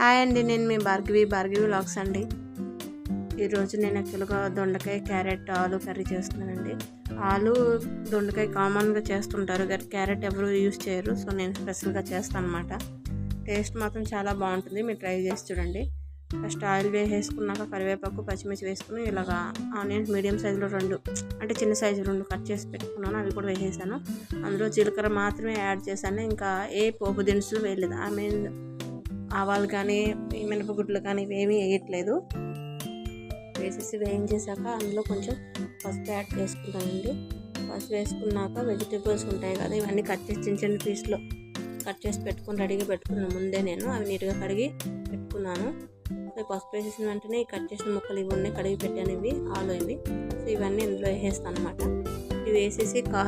Hi అండి నేను మీ భార్గవి భార్గవి లాక్స్ అండి. ఈరోజు నేను యాక్చువల్గా దొండకాయ క్యారెట్ ఆలు కర్రీ చేస్తున్నానండి. ఆలు దొండకాయ కామన్గా చేస్తుంటారు కానీ క్యారెట్ ఎవరు యూజ్ చేయరు సో నేను స్పెషల్గా చేస్తాను అనమాట టేస్ట్ మాత్రం చాలా బాగుంటుంది మీరు ట్రై చేసి చూడండి. ఫస్ట్ ఆయిల్ వేసేసుకున్నాక కరివేపాకు పచ్చిమిర్చి వేసుకుని ఇలాగా ఆనియన్స్ మీడియం సైజులో రెండు అంటే చిన్న సైజు రెండు కట్ చేసి పెట్టుకున్నాను అవి కూడా వేసేసాను. అందులో జీలకర్ర మాత్రమే యాడ్ చేశాను ఇంకా ఏ పోపు దినుసులు వేయలేదు. ఐ మీన్ ఆవాలు కానీ మినపగుడ్లు కానీ ఇవేమీ వేయట్లేదు. వేసేసి వేయించేసాక అందులో కొంచెం పసుపు యాడ్ చేసుకుంటానండి. పసుపు వేసుకున్నాక వెజిటేబుల్స్ ఉంటాయి కదా ఇవన్నీ కట్ చేసి చిన్న చిన్న పీస్లో కట్ చేసి పెట్టుకుని రెడీగా పెట్టుకున్నాను ముందే నేను అవి నీట్గా కడిగి పెట్టుకున్నాను. సో పసుపు వేసేసిన వెంటనే కట్ చేసిన ముక్కలు ఇవి ఉన్నాయి కడిగి పెట్టాను ఇవి ఆలు ఇవి. సో ఇవన్నీ ఇందులో వేసేస్తాను అనమాట ఇవి వేసేసి కా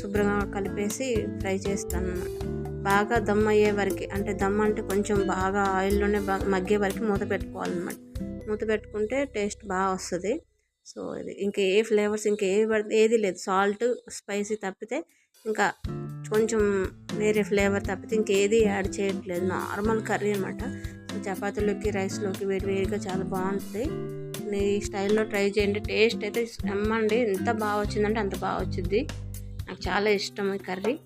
శుభ్రంగా కలిపేసి ఫ్రై చేస్తాను అనమాట బాగా దమ్ అయ్యే వరకు అంటే దమ్ అంటే కొంచెం బాగా ఆయిల్లోనే బాగా మగ్గే వరకు మూత పెట్టుకోవాలన్నమాట. మూత పెట్టుకుంటే టేస్ట్ బాగా వస్తుంది. సో ఇది ఇంకా ఏ ఫ్లేవర్స్ ఇంకా ఏ ఏది లేదు. సాల్ట్ స్పైసీ తప్పితే ఇంకా కొంచెం వేరే ఫ్లేవర్ తప్పితే ఇంకేది యాడ్ చేయట్లేదు. నార్మల్ కర్రీ అనమాట సో చపాతీలోకి రైస్లోకి వేడి వేడిగా చాలా బాగుంటుంది. ఈ స్టైల్లో ట్రై చేయండి. టేస్ట్ అయితే ఎమ్మండి ఎంత బాగా వచ్చిందంటే అంత బాగా వచ్చింది. నాకు చాలా ఇష్టం ఈ కర్రీ.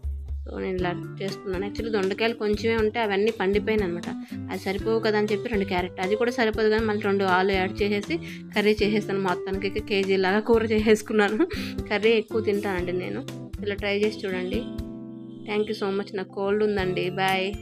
నేను ఇలా చేస్తున్నాను యాక్చువల్లీ దొండకాయలు కొంచెమే ఉంటే అవన్నీ పండిపోయినాయి అనమాట అది సరిపోవు కదా అని చెప్పి రెండు క్యారెట్. అది కూడా సరిపోదు కానీ మళ్ళీ రెండు ఆలు యాడ్ చేసేసి కర్రీ చేసేస్తాను. మొత్తానికి కేజీ లాగా కూర చేసేసుకున్నాను. కర్రీ ఎక్కువ తింటానండి నేను. ఇలా ట్రై చేసి చూడండి. థ్యాంక్ యూ సో మచ్ నాకు కోల్డ్ ఉందండి. బాయ్